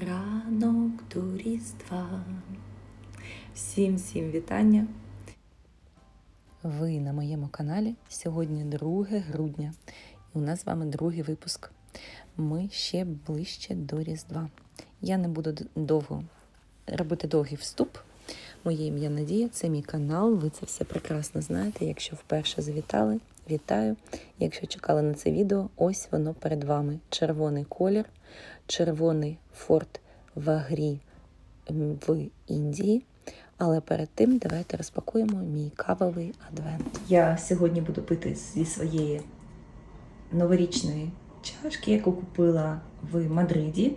Ранок до Різдва. Всім всім вітання. Ви на моєму каналі. Сьогодні 2 грудня, і у нас з вами другий випуск. Ми ще ближче до Різдва. Я не буду довго робити довгий вступ. Моє ім'я Надія, це мій канал. Ви це все прекрасно знаєте. Якщо вперше завітали, вітаю. Якщо чекали на це відео, ось воно перед вами. Червоний колір, червоний форт в грі в Індії. Але перед тим давайте розпакуємо мій кавовий адвент. Я сьогодні буду пити зі своєї новорічної чашки, яку купила в Мадриді.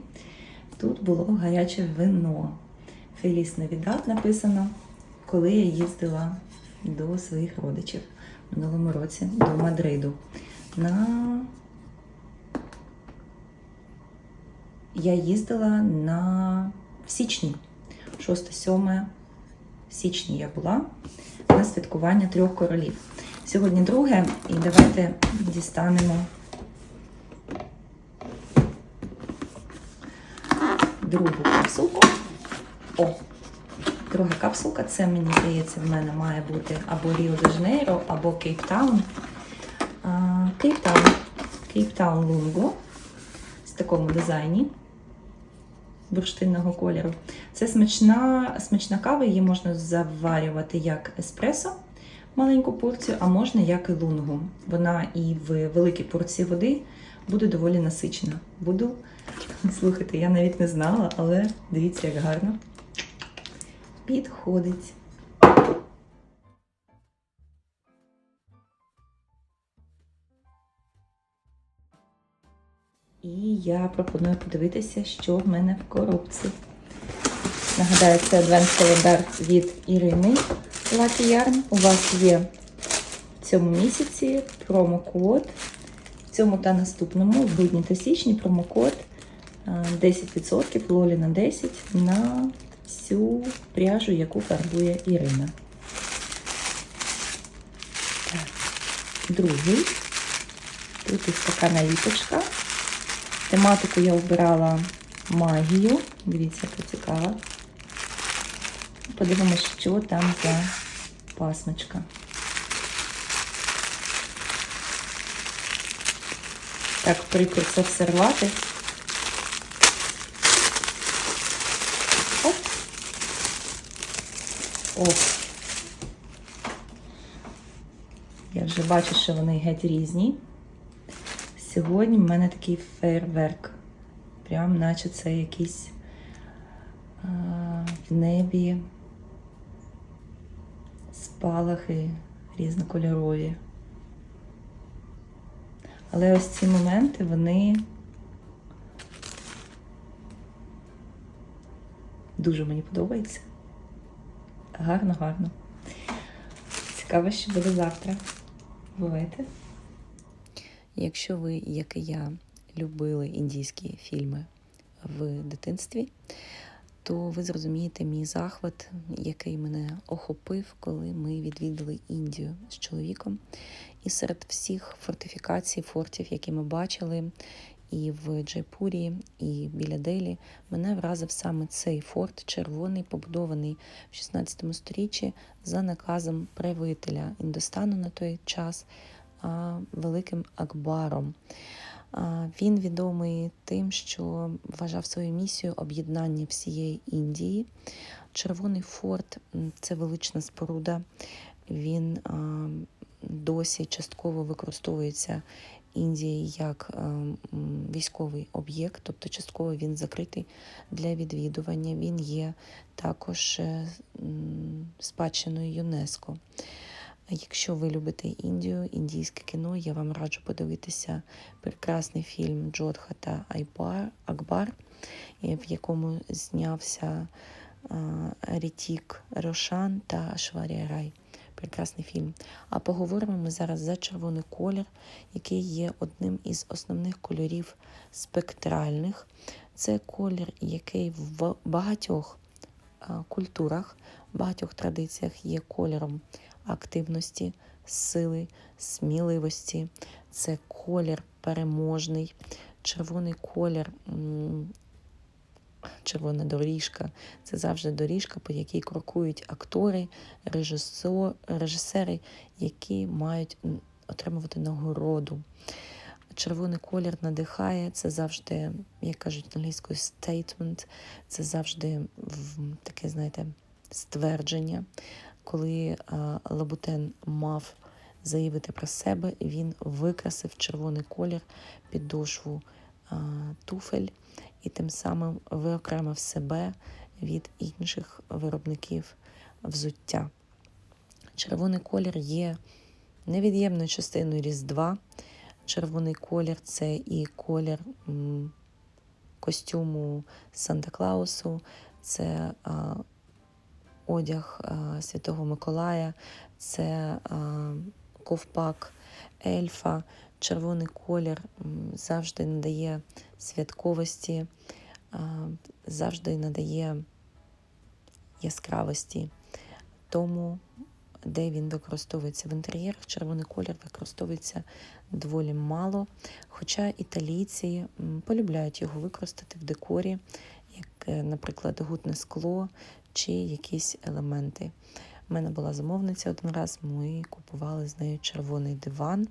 Тут було гаряче вино. Феліс Навідат написано, коли я їздила до своїх родичів минулому році до Мадриду. На... Я їздила на в січні, 6-7 січні я була на святкування трьох королів. Сьогодні друге, і давайте дістанемо другу капсулку. О, друга капсулка. Це, мені здається, в мене має бути або Ріо де Жанейро, або Кейптаун. Кейптаун. Кейптаун Лунго. В такому дизайні бурштинного кольору. Це смачна, смачна кава, її можна заварювати як еспресо, маленьку порцію, а можна як і лунгу. Вона і в великій порції води буде доволі насичена. Буду слухайте, я навіть не знала, але дивіться, як гарно підходить. І я пропоную подивитися, що в мене в коробці. Нагадаю, це адвент календар від Ірини Yarn. У вас є в цьому місяці промокод. В цьому та наступному, в грудні та січні, промокод 10% лолі на 10 на всю пряжу, яку фарбує Ірина. Другий. Тут ось така наліпочка. Тематику я обирала магію. Дивіться, яка цікава. Подивимось, що там за пасмочка. Так, прикро це О. Я вже бачу, що вони геть різні. Сьогодні в мене такий фейерверк. Прям наче це якийсь а, в небі спалахи різнокольорові. Але ось ці моменти, вони дуже мені подобаються. Гарно, гарно. Цікаво, що буде завтра. Бувайте. Якщо ви, як і я, любили індійські фільми в дитинстві, то ви зрозумієте мій захват, який мене охопив, коли ми відвідали Індію з чоловіком. І серед всіх фортифікацій, фортів, які ми бачили, і в Джайпурі, і біля Делі, мене вразив саме цей форт, червоний, побудований в 16 сторіччі за наказом правителя Індостану на той час великим Акбаром. Він відомий тим, що вважав свою місію об'єднання всієї Індії. Червоний форт це велична споруда. Він досі частково використовується Індією як військовий об'єкт, тобто частково він закритий для відвідування. Він є також е, спадщиною ЮНЕСКО. Якщо ви любите Індію, індійське кіно, я вам раджу подивитися прекрасний фільм Джодха та Айбар Акбар, е, в якому знявся Рітік Рошан та Ашварія Рай. Прекрасний фільм. А поговоримо ми зараз за червоний колір, який є одним із основних кольорів спектральних. Це колір, який в багатьох а, культурах, багатьох традиціях є кольором активності, сили, сміливості. Це колір переможний, червоний колір червона доріжка це завжди доріжка, по якій крокують актори, режисо- режисери, які мають отримувати нагороду. Червоний колір надихає, це завжди, як кажуть англійською, statement, це завжди таке, знаєте, ствердження. Коли Лабутен мав заявити про себе, він викрасив червоний колір підошву туфель і тим самим виокремив себе від інших виробників взуття. Червоний колір є невід'ємною частиною Різдва. Червоний колір це і колір костюму Санта Клаусу, це одяг Святого Миколая, це ковпак ельфа. Червоний колір завжди надає святковості, завжди надає яскравості. Тому, де він використовується в інтер'єрах, червоний колір використовується доволі мало. Хоча італійці полюбляють його використати в декорі, як, е, наприклад, гутне скло чи якісь елементи. У мене була замовниця один раз, ми купували з нею червоний диван,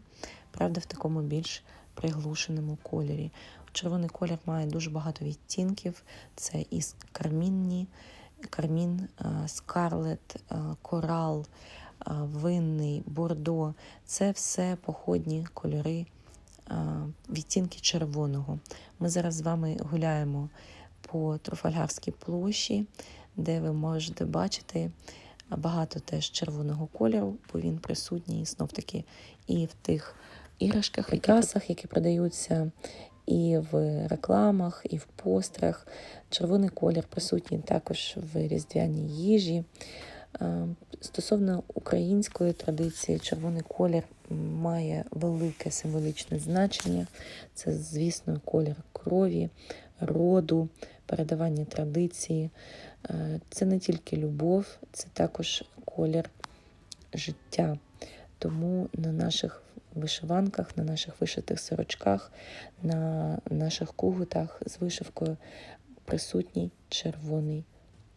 правда, в такому більш приглушеному кольорі. Червоний колір має дуже багато відтінків. Це і кармінні, кармін, е, скарлет, е, корал, е, винний, бордо. Це все походні кольори, відтінки червоного. Ми зараз з вами гуляємо по Трофальгарській площі, де ви можете бачити багато теж червоного кольору, бо він присутній знов таки і в тих іграшках, прикрасах, які продаються, і в рекламах, і в пострах. Червоний колір присутній також в різдвяній їжі. Стосовно української традиції, червоний колір має велике символічне значення. Це, звісно, колір крові, роду, передавання традиції. Це не тільки любов, це також колір життя. Тому на наших вишиванках, на наших вишитих сорочках, на наших кугутах з вишивкою присутній червоний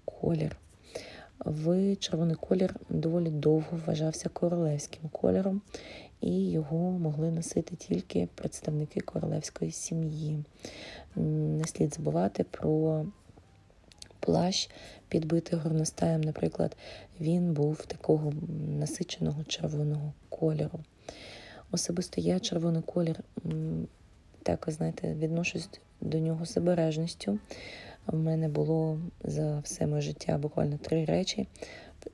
колір. В червоний колір доволі довго вважався королевським кольором, і його могли носити тільки представники королевської сім'ї. Не слід забувати про плащ, підбитий горностаєм, наприклад, він був такого насиченого червоного кольору. Особисто я червоний колір так, знаєте, відношусь до нього з обережністю. В мене було за все моє життя буквально три речі.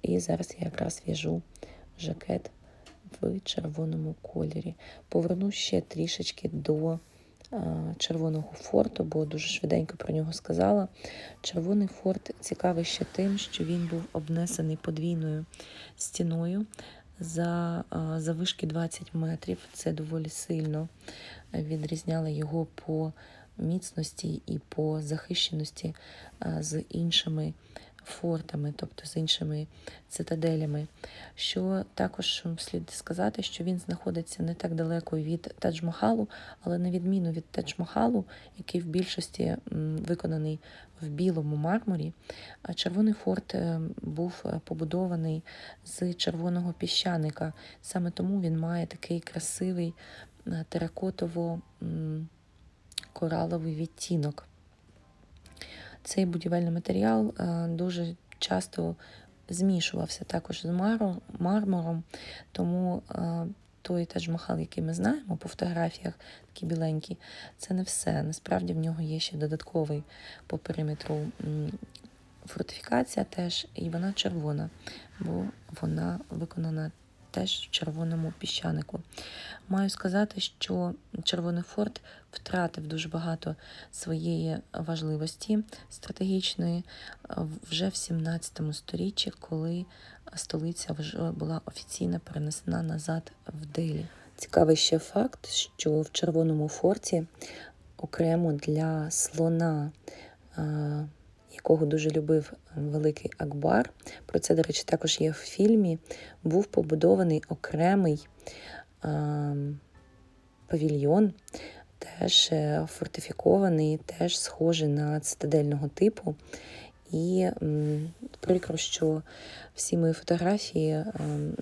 І зараз я якраз в'яжу жакет в червоному кольорі. Поверну ще трішечки до червоного форту, бо дуже швиденько про нього сказала. Червоний форт цікавий ще тим, що він був обнесений подвійною стіною за завишки 20 метрів. Це доволі сильно відрізняло його по міцності і по захищеності з іншими фортами, тобто з іншими цитаделями. Що також слід сказати, що він знаходиться не так далеко від Тадж-Махалу, але на відміну від Тадж-Махалу, який в більшості виконаний в білому мармурі, Червоний форт е, був побудований з червоного піщаника. Саме тому він має такий красивий е, теракотово м, кораловий відтінок. Цей будівельний матеріал е, дуже часто змішувався також з мармуром, тому е, той Тадж-Махал, який ми знаємо по фотографіях, такий біленький, це не все. Насправді в нього є ще додатковий по периметру фортифікація теж, і вона червона, бо вона виконана теж в червоному піщанику. Маю сказати, що Червоний форт втратив дуже багато своєї важливості стратегічної е, вже в 17 сторіччі, коли столиця вже була офіційно перенесена назад в Делі. Цікавий ще факт, що в Червоному форті окремо для слона, е, якого дуже любив великий Акбар, про це, до речі, також є в фільмі, був побудований окремий е, павільйон, теж е, фортифікований, теж схожий на цитадельного типу. І прикро, що всі мої фотографії е,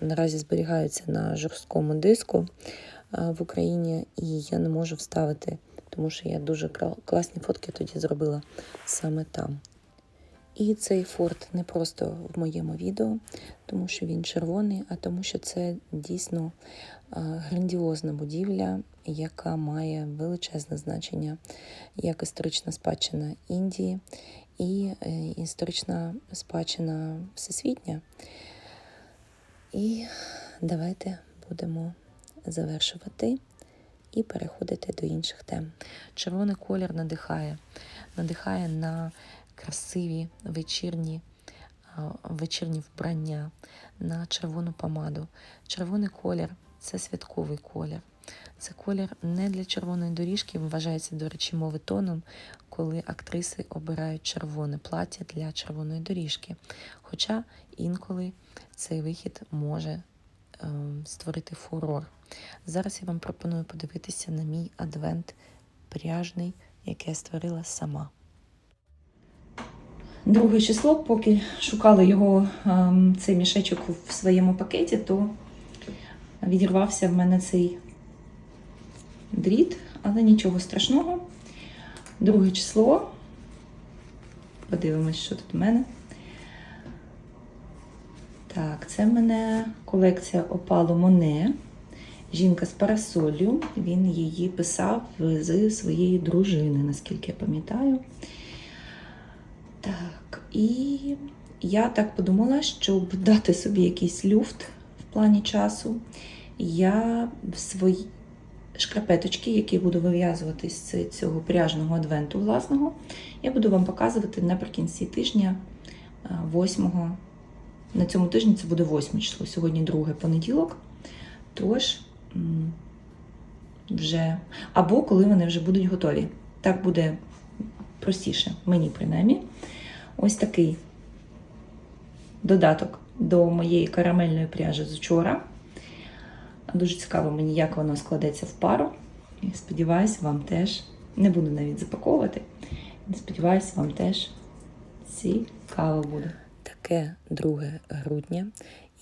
наразі зберігаються на жорсткому диску е, в Україні, і я не можу вставити, тому що я дуже класні фотки тоді зробила саме там. І цей форт не просто в моєму відео, тому що він червоний, а тому, що це дійсно е, грандіозна будівля, яка має величезне значення як історична спадщина Індії і е, історична спадщина всесвітня. І давайте будемо завершувати і переходити до інших тем. Червоний колір надихає, надихає на красиві вечірні, вечірні вбрання, на червону помаду. Червоний колір це святковий колір. Це колір не для червоної доріжки, вважається, до речі, мовитоном, коли актриси обирають червоне плаття для червоної доріжки. Хоча інколи цей вихід може ем, створити фурор. Зараз я вам пропоную подивитися на мій адвент пряжний, який я створила сама. Друге число, поки шукала його ем, цей мішечок в своєму пакеті, то відірвався в мене цей дріт, але нічого страшного. Друге число. Подивимось, що тут в мене. Так, це в мене колекція опалу Моне. Жінка з парасолью. Він її писав з своєї дружини, наскільки я пам'ятаю. Так, і я так подумала, щоб дати собі якийсь люфт в плані часу. Я в свої шкарпеточки, які буду вив'язувати з цього пряжного адвенту власного, я буду вам показувати наприкінці тижня 8 на цьому тижні це буде 8 число, сьогодні друге понеділок. Тож, вже, або коли вони вже будуть готові. Так буде простіше, мені принаймні. Ось такий додаток до моєї карамельної пряжі з вчора. Дуже цікаво мені, як воно складеться в пару. І сподіваюся, вам теж не буду навіть запаковувати. Сподіваюся, вам теж цікаво буде. Таке 2 грудня.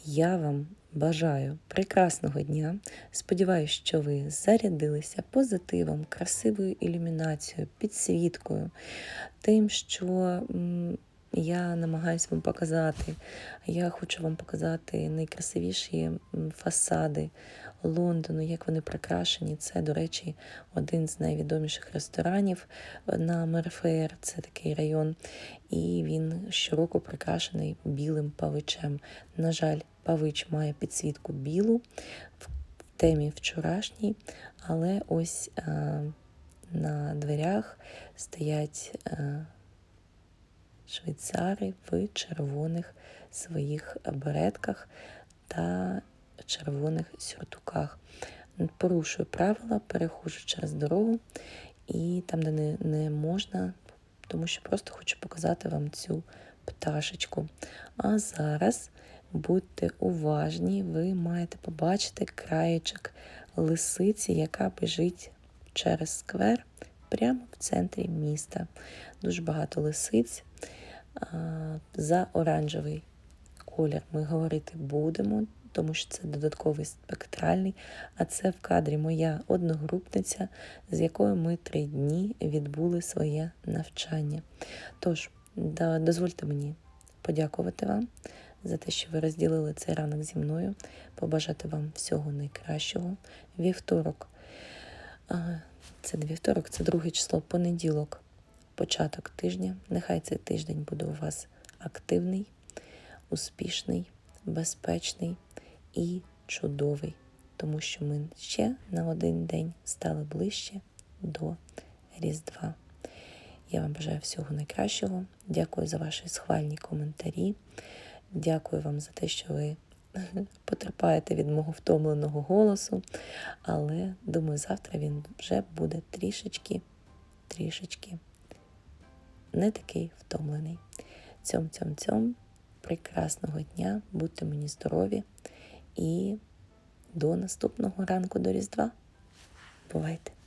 Я вам бажаю прекрасного дня. Сподіваюся, що ви зарядилися позитивом, красивою ілюмінацією, підсвіткою, тим, що я намагаюся вам показати. Я хочу вам показати найкрасивіші фасади Лондону, як вони прикрашені. Це, до речі, один з найвідоміших ресторанів на Мерфеєр, це такий район. І він щороку прикрашений білим павичем. На жаль, павич має підсвітку білу в темі вчорашній, але ось а, на дверях стоять а, швейцари в червоних своїх беретках та червоних сюртуках. Порушую правила, перехожу через дорогу і там, де не, не можна, тому що просто хочу показати вам цю пташечку. А зараз будьте уважні, ви маєте побачити краєчок лисиці, яка біжить через сквер прямо в центрі міста. Дуже багато лисиць. За оранжевий колір ми говорити будемо, тому що це додатковий спектральний. А це в кадрі моя одногрупниця, з якою ми три дні відбули своє навчання. Тож, дозвольте мені подякувати вам за те, що ви розділили цей ранок зі мною, побажати вам всього найкращого. Вівторок, це вівторок, це друге число, понеділок, початок тижня. Нехай цей тиждень буде у вас активний, успішний, безпечний і чудовий, тому що ми ще на один день стали ближче до Різдва. Я вам бажаю всього найкращого. Дякую за ваші схвальні коментарі. Дякую вам за те, що ви потерпаєте від мого втомленого голосу. Але думаю, завтра він вже буде трішечки, трішечки не такий втомлений. Цьом цьом цьом прекрасного дня, будьте мені здорові і до наступного ранку до Різдва. Бувайте!